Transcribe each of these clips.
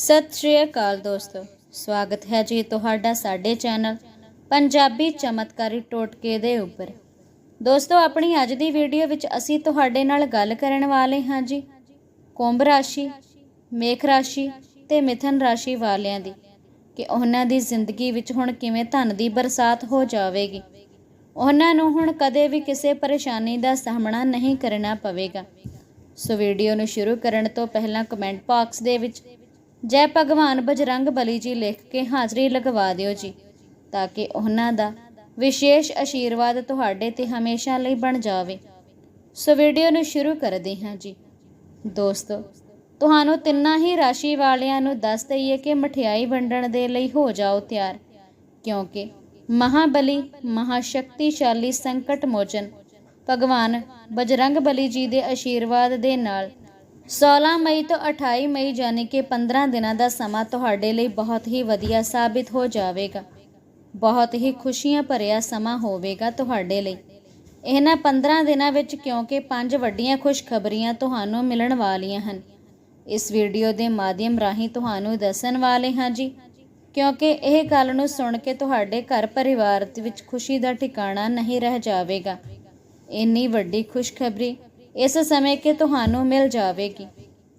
ਸਤਿ ਸ਼੍ਰੀ ਅਕਾਲ ਦੋਸਤੋ। ਸਵਾਗਤ ਹੈ ਜੀ ਤੁਹਾਡਾ ਸਾਡੇ ਚੈਨਲ ਪੰਜਾਬੀ ਚਮਤਕਾਰੀ ਟੋਟਕੇ ਦੇ ਉੱਪਰ। ਦੋਸਤੋ, ਆਪਣੀ ਅੱਜ ਦੀ ਵੀਡੀਓ ਵਿੱਚ ਅਸੀਂ ਤੁਹਾਡੇ ਨਾਲ ਗੱਲ ਕਰਨ ਵਾਲੇ ਹਾਂ ਜੀ ਕੁੰਭ ਰਾਸ਼ੀ, ਮੇਖ ਰਾਸ਼ੀ ਤੇ ਮਿਥਨ ਰਾਸ਼ੀ ਵਾਲਿਆਂ ਦੀ ਕਿ ਉਹਨਾਂ ਦੀ ਜ਼ਿੰਦਗੀ ਵਿੱਚ ਹੁਣ ਕਿਵੇਂ ਧਨ ਦੀ ਬਰਸਾਤ ਹੋ ਜਾਵੇਗੀ। ਉਹਨਾਂ ਨੂੰ ਹੁਣ ਕਦੇ ਵੀ ਕਿਸੇ ਪਰੇਸ਼ਾਨੀ ਦਾ ਸਾਹਮਣਾ ਨਹੀਂ ਕਰਨਾ ਪਵੇਗਾ। ਸੋ ਵੀਡੀਓ ਨੂੰ ਸ਼ੁਰੂ ਕਰਨ ਤੋਂ ਪਹਿਲਾਂ ਕਮੈਂਟ ਬਾਕਸ ਦੇ ਵਿੱਚ ਜੈ ਭਗਵਾਨ ਬਜਰੰਗ ਬਲੀ ਜੀ ਲਿਖ ਕੇ ਹਾਜ਼ਰੀ ਲਗਵਾ ਦਿਓ ਜੀ, ਤਾਂ ਕਿ ਉਹਨਾਂ ਦਾ ਵਿਸ਼ੇਸ਼ ਆਸ਼ੀਰਵਾਦ ਤੁਹਾਡੇ ਤੇ ਹਮੇਸ਼ਾ ਲਈ ਬਣ ਜਾਵੇ। ਸੋ ਵੀਡੀਓ ਨੂੰ ਸ਼ੁਰੂ ਕਰਦੇ ਹਾਂ ਜੀ। ਦੋਸਤੋ, ਤੁਹਾਨੂੰ ਤਿੰਨਾਂ ਹੀ ਰਾਸ਼ੀ ਵਾਲਿਆਂ ਨੂੰ ਦੱਸ ਦਈਏ ਕਿ ਮਠਿਆਈ ਵੰਡਣ ਦੇ ਲਈ ਹੋ ਜਾਓ ਤਿਆਰ, ਕਿਉਂਕਿ ਮਹਾਬਲੀ ਮਹਾਸ਼ਕਤੀਸ਼ਾਲੀ ਸੰਕਟ ਮੋਚਨ ਭਗਵਾਨ ਬਜਰੰਗ ਬਲੀ ਜੀ ਦੇ ਆਸ਼ੀਰਵਾਦ ਦੇ ਨਾਲ 16 ਮਈ ਤੋਂ 28 ਮਈ ਯਾਨੀ ਕਿ 15 ਦਿਨਾਂ ਦਾ ਸਮਾਂ ਤੁਹਾਡੇ ਲਈ ਬਹੁਤ ਹੀ ਵਧੀਆ ਸਾਬਿਤ ਹੋ ਜਾਵੇਗਾ। ਬਹੁਤ ਹੀ ਖੁਸ਼ੀਆਂ ਭਰਿਆ ਸਮਾਂ ਹੋਵੇਗਾ ਤੁਹਾਡੇ ਲਈ। ਇਹਨਾਂ 15 ਦਿਨਾਂ ਵਿੱਚ ਕਿਉਂਕਿ ਪੰਜ ਵੱਡੀਆਂ ਖੁਸ਼ਖਬਰੀਆਂ ਤੁਹਾਨੂੰ ਮਿਲਣ ਵਾਲੀਆਂ ਹਨ। ਇਸ ਵੀਡੀਓ ਦੇ ਮਾਧਿਅਮ ਰਾਹੀਂ ਤੁਹਾਨੂੰ ਦੱਸਣ ਵਾਲੇ ਹਾਂ ਜੀ, ਕਿਉਂਕਿ ਇਹ ਗੱਲ ਨੂੰ ਸੁਣ ਕੇ ਤੁਹਾਡੇ ਘਰ ਪਰਿਵਾਰ ਵਿੱਚ ਖੁਸ਼ੀ ਦਾ ਠਿਕਾਣਾ ਨਹੀਂ ਰਹਿ ਜਾਵੇਗਾ। ਇੰਨੀ ਵੱਡੀ ਖੁਸ਼ਖਬਰੀ ਇਸ ਸਮੇਂ ਕਿ ਤੁਹਾਨੂੰ ਮਿਲ ਜਾਵੇਗੀ।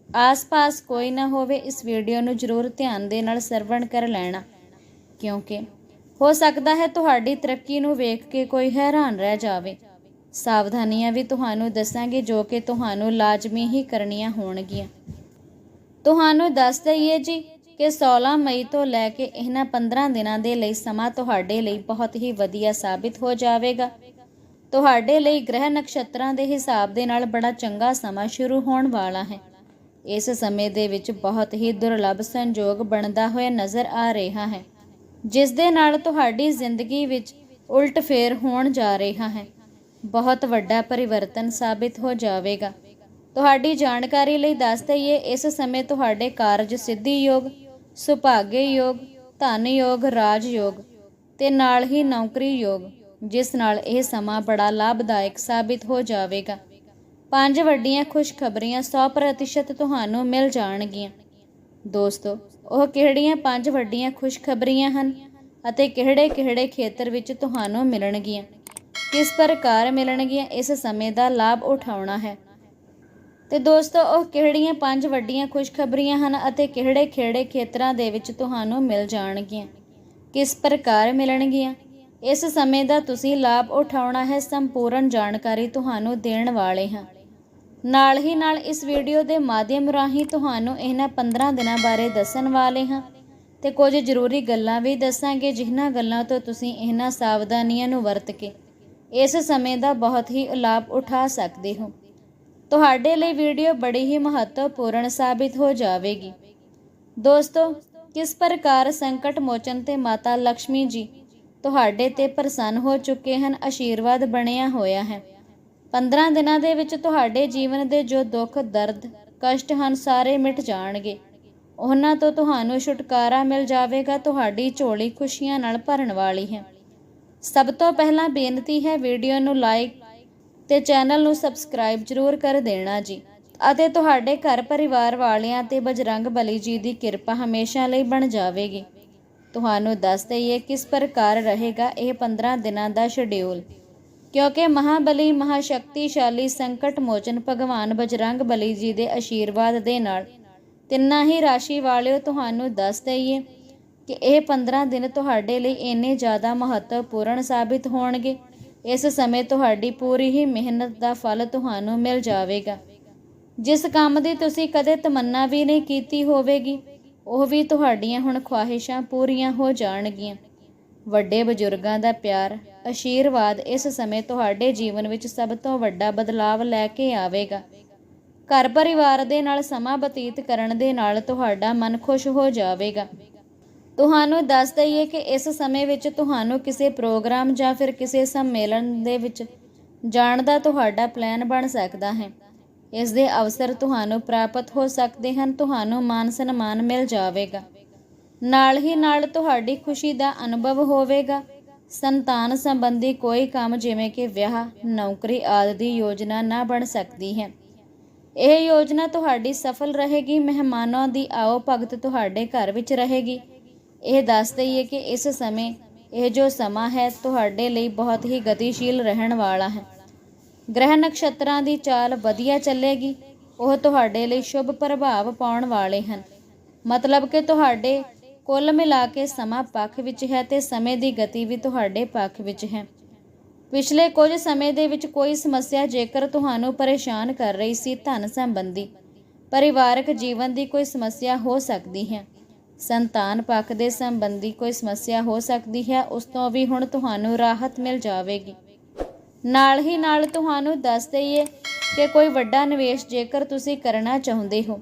ਆਸ-ਪਾਸ ਕੋਈ ਨਾ ਹੋਵੇ ਇਸ ਵੀਡੀਓ ਨੂੰ ਜ਼ਰੂਰ ਧਿਆਨ ਦੇ ਨਾਲ ਸਰਵਣ ਕਰ ਲੈਣਾ, ਕਿਉਂਕਿ ਹੋ ਸਕਦਾ ਹੈ ਤੁਹਾਡੀ ਤਰੱਕੀ ਨੂੰ ਵੇਖ ਕੇ ਕੋਈ ਹੈਰਾਨ ਰਹਿ ਜਾਵੇ। ਸਾਵਧਾਨੀਆਂ ਵੀ ਤੁਹਾਨੂੰ ਦੱਸਾਂਗੇ ਜੋ ਕਿ ਤੁਹਾਨੂੰ ਲਾਜ਼ਮੀ ਹੀ ਕਰਨੀਆਂ ਹੋਣਗੀਆਂ। ਤੁਹਾਨੂੰ ਦੱਸ ਦਈਏ ਜੀ ਕਿ 16 ਮਈ ਤੋਂ ਲੈ ਕੇ ਇਹਨਾਂ 15 ਦਿਨਾਂ ਦੇ ਲਈ ਸਮਾਂ ਤੁਹਾਡੇ ਲਈ ਬਹੁਤ ਹੀ ਵਧੀਆ ਸਾਬਿਤ ਹੋ ਜਾਵੇਗਾ। ਤੁਹਾਡੇ ਲਈ ਗ੍ਰਹਿ ਨਕਸ਼ਤਰਾਂ ਦੇ ਹਿਸਾਬ ਦੇ ਨਾਲ ਬੜਾ ਚੰਗਾ ਸਮਾਂ ਸ਼ੁਰੂ ਹੋਣ ਵਾਲਾ ਹੈ। ਇਸ ਸਮੇਂ ਦੇ ਵਿੱਚ ਬਹੁਤ ਹੀ ਦੁਰਲੱਭ ਸੰਜੋਗ ਬਣਦਾ ਹੋਇਆ ਨਜ਼ਰ ਆ ਰਿਹਾ ਹੈ, ਜਿਸ ਦੇ ਨਾਲ ਤੁਹਾਡੀ ਜ਼ਿੰਦਗੀ ਵਿੱਚ ਉਲਟ ਫੇਰ ਹੋਣ ਜਾ ਰਿਹਾ ਹੈ। ਬਹੁਤ ਵੱਡਾ ਪਰਿਵਰਤਨ ਸਾਬਿਤ ਹੋ ਜਾਵੇਗਾ। ਤੁਹਾਡੀ ਜਾਣਕਾਰੀ ਲਈ ਦੱਸ ਦਈਏ, ਇਸ ਸਮੇਂ ਤੁਹਾਡੇ ਕਾਰਜ ਸਿੱਧੀ ਯੋਗ ਸੁਭਾਗੇ ਯੋਗ ਧਨ ਯੋਗ ਰਾਜ ਯੋਗ ਤੇ ਨਾਲ ਹੀ ਨੌਕਰੀ ਯੋਗ ਜਿਸ ਨਾਲ ਇਹ ਸਮਾਂ ਬੜਾ ਲਾਭਦਾਇਕ ਸਾਬਿਤ ਹੋ ਜਾਵੇਗਾ। ਪੰਜ ਵੱਡੀਆਂ ਖੁਸ਼ਖਬਰੀਆਂ 100% ਤੁਹਾਨੂੰ ਮਿਲ ਜਾਣਗੀਆਂ। ਦੋਸਤੋ, ਉਹ ਕਿਹੜੀਆਂ ਪੰਜ ਵੱਡੀਆਂ ਖੁਸ਼ਖਬਰੀਆਂ ਹਨ ਅਤੇ ਕਿਹੜੇ-ਕਿਹੜੇ ਖੇਤਰ ਵਿੱਚ ਤੁਹਾਨੂੰ ਮਿਲਣਗੀਆਂ? ਕਿਸ ਪ੍ਰਕਾਰ ਮਿਲਣਗੀਆਂ, ਇਸ ਸਮੇਂ ਦਾ ਲਾਭ ਉਠਾਉਣਾ ਹੈ? ਤੇ ਦੋਸਤੋ, ਉਹ ਕਿਹੜੀਆਂ ਪੰਜ ਵੱਡੀਆਂ ਖੁਸ਼ਖਬਰੀਆਂ ਹਨ ਅਤੇ ਕਿਹੜੇ-ਕਿਹੜੇ ਖੇਤਰਾਂ ਦੇ ਵਿੱਚ ਤੁਹਾਨੂੰ ਮਿਲ ਜਾਣਗੀਆਂ? ਕਿਸ ਪ੍ਰਕਾਰ ਮਿਲਣਗੀਆਂ? ਇਸ ਸਮੇਂ ਦਾ ਤੁਸੀਂ ਲਾਭ ਉਠਾਉਣਾ ਹੈ ਸੰਪੂਰਨ ਜਾਣਕਾਰੀ ਤੁਹਾਨੂੰ ਦੇਣ ਵਾਲੇ ਹਾਂ। ਨਾਲ ਹੀ ਨਾਲ ਇਸ ਵੀਡੀਓ ਦੇ ਮਾਧਿਅਮ ਰਾਹੀਂ ਤੁਹਾਨੂੰ ਇਹਨਾਂ 15 ਦਿਨਾਂ ਬਾਰੇ ਦੱਸਣ ਵਾਲੇ ਹਾਂ ਤੇ ਕੁਝ ਜ਼ਰੂਰੀ ਗੱਲਾਂ ਵੀ ਦੱਸਾਂਗੇ, ਜਿਨ੍ਹਾਂ ਗੱਲਾਂ ਤੋਂ ਤੁਸੀਂ ਇਹਨਾਂ ਸਾਵਧਾਨੀਆਂ ਨੂੰ ਵਰਤ ਕੇ ਇਸ ਸਮੇਂ ਦਾ ਬਹੁਤ ਹੀ ਲਾਭ ਉਠਾ ਸਕਦੇ ਹੋ। ਤੁਹਾਡੇ ਲਈ ਵੀਡੀਓ ਬੜੀ ਹੀ ਮਹੱਤਵਪੂਰਨ ਸਾਬਿਤ ਹੋ ਜਾਵੇਗੀ। ਦੋਸਤੋ, ਕਿਸ ਪ੍ਰਕਾਰ ਸੰਕਟ ਮੋਚਨ ਤੇ ਮਾਤਾ ਲక్ష్ਮੀ ਜੀ ਤੁਹਾਡੇ ਤੇ ਪ੍ਰਸੰਨ ਹੋ ਚੁੱਕੇ ਹਨ ਆਸ਼ੀਰਵਾਦ ਬਣਿਆ ਹੋਇਆ ਹੈ। 15 ਦਿਨਾਂ ਦੇ ਵਿੱਚ ਤੁਹਾਡੇ ਜੀਵਨ ਦੇ ਜੋ ਦੁੱਖ, ਦਰਦ, ਕਸ਼ਟ ਹਨ, ਸਾਰੇ ਮਿਟ ਜਾਣਗੇ। ਉਹਨਾਂ ਤੋਂ ਤੁਹਾਨੂੰ ਛੁਟਕਾਰਾ ਮਿਲ ਜਾਵੇਗਾ, ਤੁਹਾਡੀ ਝੋਲੀ ਖੁਸ਼ੀਆਂ ਨਾਲ ਭਰਨ ਵਾਲੀ ਹੈ। ਸਭ ਤੋਂ ਪਹਿਲਾਂ ਬੇਨਤੀ ਹੈ, ਵੀਡੀਓ ਨੂੰ ਲਾਈਕ ਤੇ ਚੈਨਲ ਨੂੰ ਸਬਸਕ੍ਰਾਈਬ ਜ਼ਰੂਰ ਕਰ ਦੇਣਾ ਜੀ। ਅਤੇ ਤੁਹਾਡੇ ਘਰ ਪਰਿਵਾਰ ਵਾਲਿਆਂ ਤੇ ਬਜਰੰਗ ਬਲੀ ਜੀ ਦੀ ਕਿਰਪਾ ਹਮੇਸ਼ਾ ਲਈ ਬਣ ਜਾਵੇਗੀ। ਤੁਹਾਨੂੰ ਦੱਸ ਦਈਏ ਕਿਸ ਪ੍ਰਕਾਰ ਰਹੇਗਾ ਇਹ 15 ਦਿਨਾਂ ਦਾ ਸ਼ਡਿਊਲ ਕਿਉਂਕਿ ਮਹਾਬਲੀ ਮਹਾਸ਼ਕਤੀਸ਼ਾਲੀ ਸੰਕਟ ਮੋਚਨ ਭਗਵਾਨ ਬਜਰੰਗ ਬਲੀ ਜੀ ਦੇ ਆਸ਼ੀਰਵਾਦ ਦੇ ਨਾਲ। ਤਿੰਨਾਂ ਹੀ ਰਾਸ਼ੀ ਵਾਲਿਓ ਤੁਹਾਨੂੰ ਦੱਸ ਦਈਏ ਕਿ ਇਹ 15 ਦਿਨ ਤੁਹਾਡੇ ਲਈ ਇੰਨੇ ਜ਼ਿਆਦਾ ਮਹੱਤਵਪੂਰਨ ਸਾਬਿਤ ਹੋਣਗੇ। ਇਸ ਸਮੇਂ ਤੁਹਾਡੀ ਪੂਰੀ ਹੀ ਮਿਹਨਤ ਦਾ ਫਲ ਤੁਹਾਨੂੰ ਮਿਲ ਜਾਵੇਗਾ। ਜਿਸ ਕੰਮ ਦੀ ਤੁਸੀਂ ਕਦੇ ਤਮੰਨਾ ਵੀ ਨਹੀਂ ਕੀਤੀ ਹੋਵੇਗੀ ਉਹ ਵੀ ਤੁਹਾਡੀਆਂ ਹੁਣ ਖਵਾਹਿਸ਼ਾਂ ਪੂਰੀਆਂ ਹੋ ਜਾਣਗੀਆਂ। ਵੱਡੇ ਬਜ਼ੁਰਗਾਂ ਦਾ ਪਿਆਰ ਆਸ਼ੀਰਵਾਦ ਇਸ ਸਮੇਂ ਤੁਹਾਡੇ ਜੀਵਨ ਵਿੱਚ ਸਭ ਤੋਂ ਵੱਡਾ ਬਦਲਾਵ ਲੈ ਕੇ ਆਵੇਗਾ। ਘਰ ਪਰਿਵਾਰ ਦੇ ਨਾਲ ਸਮਾਂ ਬਤੀਤ ਕਰਨ ਦੇ ਨਾਲ ਤੁਹਾਡਾ ਮਨ ਖੁਸ਼ ਹੋ ਜਾਵੇਗਾ। ਤੁਹਾਨੂੰ ਦੱਸ ਦਈਏ ਕਿ ਇਸ ਸਮੇਂ ਵਿੱਚ ਤੁਹਾਨੂੰ ਕਿਸੇ ਪ੍ਰੋਗਰਾਮ ਜਾਂ ਫਿਰ ਕਿਸੇ ਸੰਮੇਲਨ ਦੇ ਵਿੱਚ ਜਾਣ ਦਾ ਤੁਹਾਡਾ ਪਲਾਨ ਬਣ ਸਕਦਾ ਹੈ। ਇਸ ਦੇ ਅਵਸਰ ਤੁਹਾਨੂੰ ਪ੍ਰਾਪਤ ਹੋ ਸਕਦੇ ਹਨ, ਤੁਹਾਨੂੰ ਮਾਨ ਸਨਮਾਨ ਮਿਲ ਜਾਵੇਗਾ। ਨਾਲ ਹੀ ਨਾਲ ਤੁਹਾਡੀ ਖੁਸ਼ੀ ਦਾ ਅਨੁਭਵ ਹੋਵੇਗਾ। ਸੰਤਾਨ ਸੰਬੰਧੀ ਕੋਈ ਕੰਮ ਜਿਵੇਂ ਕਿ ਵਿਆਹ, ਨੌਕਰੀ ਆਦਿ ਦੀ ਯੋਜਨਾ ਨਾ ਬਣ ਸਕਦੀ ਹੈ। ਇਹ ਯੋਜਨਾ ਤੁਹਾਡੀ ਸਫਲ ਰਹੇਗੀ, ਮਹਿਮਾਨਾਂ ਦੀ ਆਓ ਭਗਤ ਤੁਹਾਡੇ ਘਰ ਵਿੱਚ ਰਹੇਗੀ। ਇਹ ਦੱਸ ਦਈਏ ਕਿ ਇਸ ਸਮੇਂ ਇਹ ਜੋ ਸਮਾਂ ਹੈ, ਤੁਹਾਡੇ ਲਈ ਬਹੁਤ ਹੀ ਗਤੀਸ਼ੀਲ ਰਹਿਣ ਵਾਲਾ ਹੈ। ਗ੍ਰਹਿ ਨਕਸ਼ਤਰਾਂ ਦੀ ਚਾਲ ਵਧੀਆ ਚੱਲੇਗੀ। ਉਹ ਤੁਹਾਡੇ ਲਈ ਸ਼ੁਭ ਪ੍ਰਭਾਵ ਪਾਉਣ ਵਾਲੇ ਹਨ। ਮਤਲਬ ਕਿ ਤੁਹਾਡੇ ਕੁੱਲ ਮਿਲਾ ਕੇ ਸਮਾਂ ਪੱਖ ਵਿੱਚ ਹੈ ਤੇ ਸਮੇਂ ਦੀ ਗਤੀ ਵੀ ਤੁਹਾਡੇ ਪੱਖ ਵਿੱਚ ਹੈ। ਪਿਛਲੇ ਕੁਝ ਸਮੇਂ ਦੇ ਵਿੱਚ ਕੋਈ ਸਮੱਸਿਆ ਜੇਕਰ ਤੁਹਾਨੂੰ ਪਰੇਸ਼ਾਨ ਕਰ ਰਹੀ ਸੀ ਧਨ ਸੰਬੰਧੀ, ਪਰਿਵਾਰਕ ਜੀਵਨ ਦੀ ਕੋਈ ਸਮੱਸਿਆ ਹੋ ਸਕਦੀ ਹੈ। ਸੰਤਾਨ ਪੱਖ ਦੇ ਸੰਬੰਧੀ ਕੋਈ ਸਮੱਸਿਆ ਹੋ ਸਕਦੀ ਹੈ, ਉਸ ਤੋਂ ਵੀ ਹੁਣ ਤੁਹਾਨੂੰ ਰਾਹਤ ਮਿਲ ਜਾਵੇਗੀ। ਨਾਲ ਹੀ ਨਾਲ ਤੁਹਾਨੂੰ ਦੱਸ ਦਈਏ ਕਿ ਕੋਈ ਵੱਡਾ ਨਿਵੇਸ਼ ਜੇਕਰ ਤੁਸੀਂ ਕਰਨਾ ਚਾਹੁੰਦੇ ਹੋ,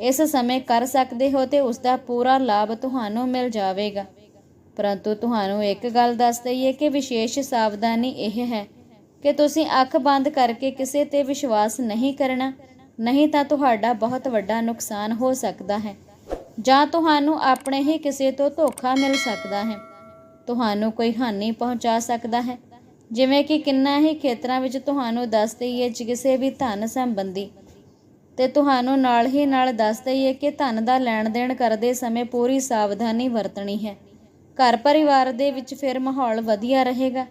ਇਸ ਸਮੇਂ ਕਰ ਸਕਦੇ ਹੋ ਤੇ ਉਸ ਦਾ ਪੂਰਾ ਲਾਭ ਤੁਹਾਨੂੰ ਮਿਲ ਜਾਵੇਗਾ। ਪਰੰਤੂ ਤੁਹਾਨੂੰ ਇੱਕ ਗੱਲ ਦੱਸ ਦਈਏ ਕਿ ਵਿਸ਼ੇਸ਼ ਸਾਵਧਾਨੀ ਇਹ ਹੈ ਕਿ ਤੁਸੀਂ ਅੱਖ ਬੰਦ ਕਰਕੇ ਕਿਸੇ ਤੇ ਵਿਸ਼ਵਾਸ ਨਹੀਂ ਕਰਨਾ, ਨਹੀਂ ਤਾਂ ਤੁਹਾਡਾ ਬਹੁਤ ਵੱਡਾ ਨੁਕਸਾਨ ਹੋ ਸਕਦਾ ਹੈ, ਜਾਂ ਤੁਹਾਨੂੰ ਆਪਣੇ ਹੀ ਕਿਸੇ ਤੋਂ ਧੋਖਾ ਮਿਲ ਸਕਦਾ ਹੈ। ਤੁਹਾਨੂੰ ਕੋਈ ਹਾਨੀ ਪਹੁੰਚਾ ਸਕਦਾ ਹੈ। ਜਿਵੇਂ ਕਿ ਕਿੰਨਾ ਹੀ ਖੇਤਰਾਂ ਵਿੱਚ ਤੁਹਾਨੂੰ ਦੱਸ ਦਈਏ ਕਿਸੇ ਵੀ ਧਨ ਸੰਬੰਧੀ ਤੇ ਤੁਹਾਨੂੰ ਨਾਲ ਹੀ ਨਾਲ ਦੱਸ ਦਈਏ ਕਿ ਧਨ ਦਾ ਲੈਣ ਦੇਣ ਕਰਦੇ ਸਮੇਂ ਪੂਰੀ ਸਾਵਧਾਨੀ ਵਰਤਣੀ ਹੈ। ਘਰ ਪਰਿਵਾਰ ਦੇ ਵਿੱਚ ਫਿਰ ਮਾਹੌਲ ਵਧੀਆ ਰਹੇਗਾ।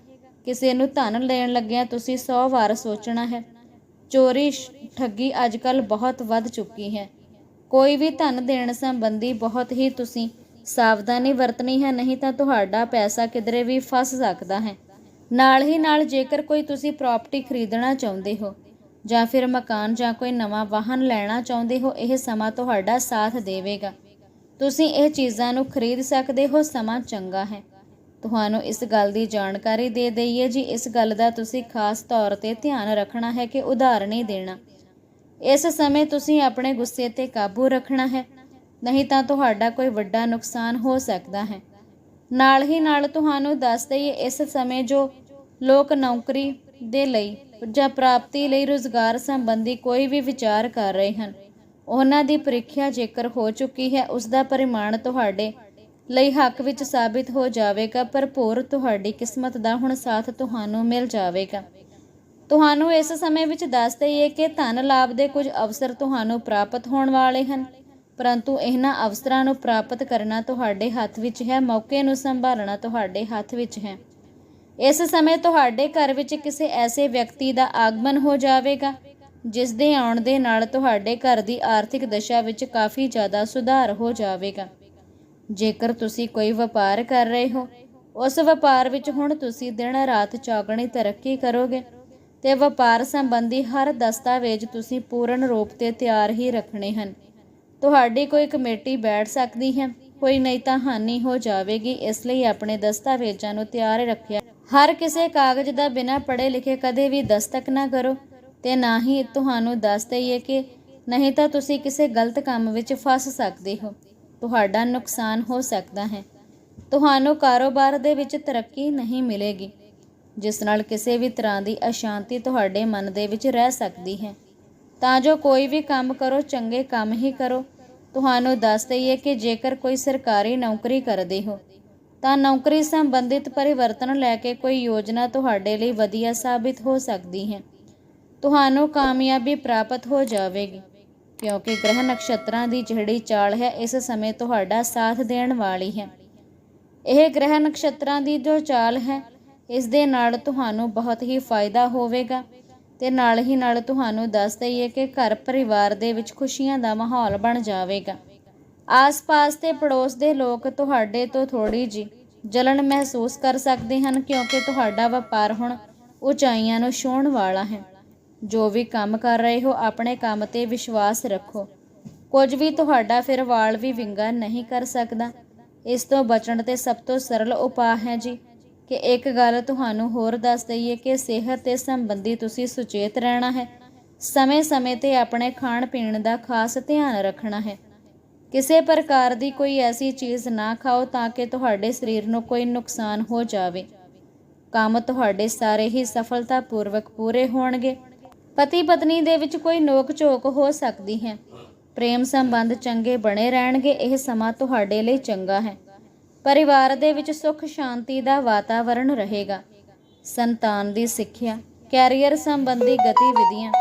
ਕਿਸੇ ਨੂੰ ਧਨ ਲੈਣ ਲੱਗਿਆ ਤੁਸੀਂ 100 ਵਾਰ ਸੋਚਣਾ ਹੈ, ਚੋਰੀ ਸ਼- ਠੱਗੀ ਅੱਜਕੱਲ ਬਹੁਤ ਵੱਧ ਚੁੱਕੀ ਹੈ। ਕੋਈ ਵੀ ਧਨ ਦੇਣ ਸੰਬੰਧੀ ਬਹੁਤ ਹੀ ਤੁਸੀਂ ਸਾਵਧਾਨੀ ਵਰਤਣੀ ਹੈ, ਨਹੀਂ ਤਾਂ ਤੁਹਾਡਾ ਪੈਸਾ ਕਿਧਰੇ ਵੀ ਫਸ ਸਕਦਾ ਹੈ। ਨਾਲ ਹੀ ਨਾਲ ਜੇਕਰ ਕੋਈ ਤੁਸੀਂ ਪ੍ਰਾਪਰਟੀ ਖਰੀਦਣਾ ਚਾਹੁੰਦੇ ਹੋ ਜਾਂ ਫਿਰ ਮਕਾਨ ਜਾਂ ਕੋਈ ਨਵਾਂ ਵਾਹਨ ਲੈਣਾ ਚਾਹੁੰਦੇ ਹੋ, ਇਹ ਸਮਾਂ ਤੁਹਾਡਾ ਸਾਥ ਦੇਵੇਗਾ। ਤੁਸੀਂ ਇਹ ਚੀਜ਼ਾਂ ਨੂੰ ਖਰੀਦ ਸਕਦੇ ਹੋ, ਸਮਾਂ ਚੰਗਾ ਹੈ। ਤੁਹਾਨੂੰ ਇਸ ਗੱਲ ਦੀ ਜਾਣਕਾਰੀ ਦੇ ਦਈਏ ਜੀ, ਇਸ ਗੱਲ ਦਾ ਤੁਸੀਂ ਖਾਸ ਤੌਰ ਤੇ ਧਿਆਨ ਰੱਖਣਾ ਹੈ ਕਿ ਉਧਾਰ ਨਹੀਂ ਦੇਣਾ। ਇਸ ਸਮੇਂ ਤੁਸੀਂ ਆਪਣੇ ਗੁੱਸੇ ਤੇ ਕਾਬੂ ਰੱਖਣਾ ਹੈ, ਨਹੀਂ ਤਾਂ ਤੁਹਾਡਾ ਕੋਈ ਵੱਡਾ ਨੁਕਸਾਨ ਹੋ ਸਕਦਾ ਹੈ। ਨਾਲ ਹੀ ਨਾਲ ਤੁਹਾਨੂੰ ਦੱਸ ਦਈਏ ਇਸ ਸਮੇਂ ਜੋ ਲੋਕ ਨੌਕਰੀ ਦੇ ਲਈ ਜਾਂ ਪ੍ਰਾਪਤੀ ਲਈ ਰੁਜ਼ਗਾਰ ਸੰਬੰਧੀ ਕੋਈ ਵੀ ਵਿਚਾਰ ਕਰ ਰਹੇ ਹਨ, ਉਹਨਾਂ ਦੀ ਪ੍ਰੀਖਿਆ ਜੇਕਰ ਹੋ ਚੁੱਕੀ ਹੈ, ਉਸ ਦਾ ਪਰਿਮਾਣ ਤੁਹਾਡੇ ਲਈ ਹੱਕ ਵਿੱਚ ਸਾਬਿਤ ਹੋ ਜਾਵੇਗਾ ਭਰਪੂਰ ਤੁਹਾਡੀ ਕਿਸਮਤ ਦਾ ਹੁਣ ਸਾਥ ਤੁਹਾਨੂੰ ਮਿਲ ਜਾਵੇਗਾ। ਤੁਹਾਨੂੰ ਇਸ ਸਮੇਂ ਵਿੱਚ ਦੱਸ ਦਈਏ ਕਿ ਧਨ ਲਾਭ ਦੇ ਕੁਝ ਅਵਸਰ ਤੁਹਾਨੂੰ ਪ੍ਰਾਪਤ ਹੋਣ ਵਾਲੇ ਹਨ। ਪਰੰਤੂ ਇਹਨਾਂ ਅਵਸਰਾਂ ਨੂੰ ਪ੍ਰਾਪਤ ਕਰਨਾ ਤੁਹਾਡੇ ਹੱਥ ਵਿੱਚ ਹੈ, ਮੌਕੇ ਨੂੰ ਸੰਭਾਲਣਾ ਤੁਹਾਡੇ ਹੱਥ ਵਿੱਚ ਹੈ। ਇਸ ਸਮੇਂ ਤੁਹਾਡੇ ਘਰ ਵਿੱਚ ਕਿਸੇ ਐਸੇ ਵਿਅਕਤੀ ਦਾ ਆਗਮਨ ਹੋ ਜਾਵੇਗਾ, ਜਿਸ ਦੇ ਆਉਣ ਦੇ ਨਾਲ ਤੁਹਾਡੇ ਘਰ ਦੀ ਆਰਥਿਕ ਦਸ਼ਾ ਵਿੱਚ ਕਾਫੀ ਜ਼ਿਆਦਾ ਸੁਧਾਰ ਹੋ ਜਾਵੇਗਾ। ਜੇਕਰ ਤੁਸੀਂ ਕੋਈ ਵਪਾਰ ਕਰ ਰਹੇ ਹੋ, ਉਸ ਵਪਾਰ ਵਿੱਚ ਹੁਣ ਤੁਸੀਂ ਦਿਨ ਰਾਤ ਚੌਗਣੀ ਤਰੱਕੀ ਕਰੋਗੇ ਤੇ ਵਪਾਰ ਸੰਬੰਧੀ ਹਰ ਦਸਤਾਵੇਜ਼ ਤੁਸੀਂ ਪੂਰਨ ਰੂਪ ਤੇ ਤਿਆਰ ਹੀ ਰੱਖਣੇ ਹਨ। ਤੁਹਾਡੀ ਕੋਈ ਕਮੇਟੀ ਬੈਠ ਸਕਦੀ ਹੈ। ਕੋਈ ਨਹੀਂ ਤਾਂ ਹਾਨੀ ਹੋ ਜਾਵੇਗੀ, ਇਸ ਲਈ ਆਪਣੇ ਦਸਤਾਵੇਜ਼ਾਂ ਨੂੰ ਤਿਆਰ ਰੱਖਿਆ। ਹਰ ਕਿਸੇ ਕਾਗਜ਼ ਦਾ ਬਿਨਾਂ ਪੜ੍ਹੇ ਲਿਖੇ ਕਦੇ ਵੀ ਦਸਤਕ ਨਾ ਕਰੋ। ਤੇ ਨਾ ਹੀ ਤੁਹਾਨੂੰ ਦੱਸ ਦਈਏ ਕਿ ਨਹੀਂ ਤਾਂ ਤੁਸੀਂ ਕਿਸੇ ਗਲਤ ਕੰਮ ਵਿੱਚ ਫਸ ਸਕਦੇ ਹੋ। ਤੁਹਾਡਾ ਨੁਕਸਾਨ ਹੋ ਸਕਦਾ ਹੈ। ਤੁਹਾਨੂੰ ਕਾਰੋਬਾਰ ਦੇ ਵਿੱਚ ਤਰੱਕੀ ਨਹੀਂ ਮਿਲੇਗੀ। ਜਿਸ ਨਾਲ ਕਿਸੇ ਵੀ ਤਰ੍ਹਾਂ ਦੀ ਅਸ਼ਾਂਤੀ ਤੁਹਾਡੇ ਮਨ ਦੇ ਵਿੱਚ ਰਹਿ ਸਕਦੀ ਹੈ। ਤਾਂ ਜੋ ਕੋਈ ਵੀ ਕੰਮ ਕਰੋ, ਚੰਗੇ ਕੰਮ ਹੀ ਕਰੋ। ਤੁਹਾਨੂੰ ਦੱਸ ਦਈਏ ਕਿ ਜੇਕਰ ਕੋਈ ਸਰਕਾਰੀ ਨੌਕਰੀ ਕਰਦੇ ਹੋ, ਤਾਂ ਨੌਕਰੀ ਸੰਬੰਧਿਤ ਪਰਿਵਰਤਨ ਲੈ ਕੇ ਕੋਈ ਯੋਜਨਾ ਤੁਹਾਡੇ ਲਈ ਵਧੀਆ ਸਾਬਿਤ ਹੋ ਸਕਦੀ ਹੈ। ਤੁਹਾਨੂੰ ਕਾਮਯਾਬੀ ਪ੍ਰਾਪਤ ਹੋ ਜਾਵੇਗੀ, ਕਿਉਂਕਿ ਗ੍ਰਹਿ ਨਕਸ਼ਤਰਾਂ ਦੀ ਜਿਹੜੀ ਚਾਲ ਹੈ, ਇਸ ਸਮੇਂ ਤੁਹਾਡਾ ਸਾਥ ਦੇਣ ਵਾਲੀ ਹੈ। ਇਹ ਗ੍ਰਹਿ ਨਕਸ਼ਤਰਾਂ ਦੀ ਜੋ ਚਾਲ ਹੈ, ਇਸ ਦੇ ਨਾਲ ਤੁਹਾਨੂੰ ਬਹੁਤ ਹੀ ਫਾਇਦਾ ਹੋਵੇਗਾ। ਤੇ ਨਾਲ ਹੀ ਨਾਲ ਤੁਹਾਨੂੰ ਦੱਸ ਦਈਏ ਕਿ ਘਰ ਪਰਿਵਾਰ ਦੇ ਵਿੱਚ ਖੁਸ਼ੀਆਂ ਦਾ ਮਾਹੌਲ ਬਣ ਜਾਵੇਗਾ। ਆਸ-ਪਾਸ ਤੇ ਪੜੋਸ ਦੇ ਲੋਕ ਤੁਹਾਡੇ ਤੋਂ ਥੋੜੀ ਜੀ ਜਲਨ ਮਹਿਸੂਸ ਕਰ ਸਕਦੇ ਹਨ, ਕਿਉਂਕਿ ਤੁਹਾਡਾ ਵਪਾਰ ਹੁਣ ਉਚਾਈਆਂ ਨੂੰ ਛੂਹਣ ਵਾਲਾ ਹੈ। ਜੋ ਵੀ ਕੰਮ ਕਰ ਰਹੇ ਹੋ, ਆਪਣੇ ਕੰਮ ਤੇ ਵਿਸ਼ਵਾਸ ਰੱਖੋ। ਕੁਝ ਵੀ ਤੁਹਾਡਾ ਫਿਰ ਵਾਲ ਵੀ ਵਿੰਗਾ ਨਹੀਂ ਕਰ ਸਕਦਾ। ਇਸ ਤੋਂ ਬਚਣ ਤੇ ਸਭ ਤੋਂ ਸਰਲ ਉਪਾਅ ਹੈ ਜੀ ਕਿ ਇੱਕ ਗੱਲ ਤੁਹਾਨੂੰ ਹੋਰ ਦੱਸ ਦਈਏ ਕਿ ਸਿਹਤ ਤੇ ਸੰਬੰਧੀ ਤੁਸੀਂ ਸੁਚੇਤ ਰਹਿਣਾ ਹੈ। ਸਮੇਂ-ਸਮੇਂ ਤੇ ਆਪਣੇ ਖਾਣ ਪੀਣ ਦਾ ਖਾਸ ਧਿਆਨ ਰੱਖਣਾ ਹੈ। ਕਿਸੇ ਪ੍ਰਕਾਰ ਦੀ ਕੋਈ ਐਸੀ ਚੀਜ਼ ਨਾ ਖਾਓ ਤਾਂ ਕਿ ਤੁਹਾਡੇ ਸਰੀਰ ਨੂੰ ਕੋਈ ਨੁਕਸਾਨ ਹੋ ਜਾਵੇ। ਕੰਮ ਤੁਹਾਡੇ ਸਾਰੇ ਹੀ ਸਫਲਤਾਪੂਰਵਕ ਪੂਰੇ ਹੋਣਗੇ। ਪਤੀ ਪਤਨੀ ਦੇ ਵਿੱਚ ਕੋਈ ਨੋਕ ਝੋਕ ਹੋ ਸਕਦੀ ਹੈ। ਪ੍ਰੇਮ ਸੰਬੰਧ ਚੰਗੇ ਬਣੇ ਰਹਿਣਗੇ, ਇਹ ਸਮਾਂ ਤੁਹਾਡੇ ਲਈ ਚੰਗਾ ਹੈ। ਪਰਿਵਾਰ ਦੇ ਵਿੱਚ ਸੁੱਖ ਸ਼ਾਂਤੀ ਦਾ ਵਾਤਾਵਰਣ ਰਹੇਗਾ। ਸੰਤਾਨ ਦੀ ਸਿੱਖਿਆ, ਕੈਰੀਅਰ ਸੰਬੰਧੀ ਗਤੀਵਿਧੀਆਂ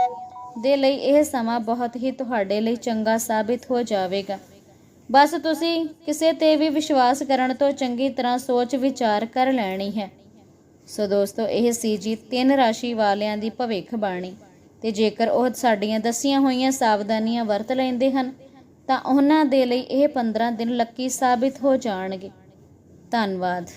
ਦੇ ਲਈ ਇਹ ਸਮਾਂ ਬਹੁਤ ਹੀ ਤੁਹਾਡੇ ਲਈ ਚੰਗਾ ਸਾਬਿਤ ਹੋ ਜਾਵੇਗਾ। ਬਸ ਤੁਸੀਂ ਕਿਸੇ ਤੇ ਵੀ ਵਿਸ਼ਵਾਸ ਕਰਨ ਤੋਂ ਚੰਗੀ ਤਰ੍ਹਾਂ ਸੋਚ ਵਿਚਾਰ ਕਰ ਲੈਣੀ ਹੈ। ਸੋ ਦੋਸਤੋ, ਇਹ ਸੀ ਜੀ ਤਿੰਨ ਰਾਸ਼ੀ ਵਾਲਿਆਂ ਦੀ ਭਵਿੱਖ ਬਾਣੀ। ਤੇ ਜੇਕਰ ਉਹ ਸਾਡੀਆਂ ਦੱਸੀਆਂ ਹੋਈਆਂ ਸਾਵਧਾਨੀਆਂ ਵਰਤ ਲੈਂਦੇ ਹਨ, ਤਾਂ ਉਹਨਾਂ ਦੇ ਲਈ ਇਹ 15 ਦਿਨ ਲੱਕੀ ਸਾਬਿਤ ਹੋ ਜਾਣਗੇ। ਧੰਨਵਾਦ।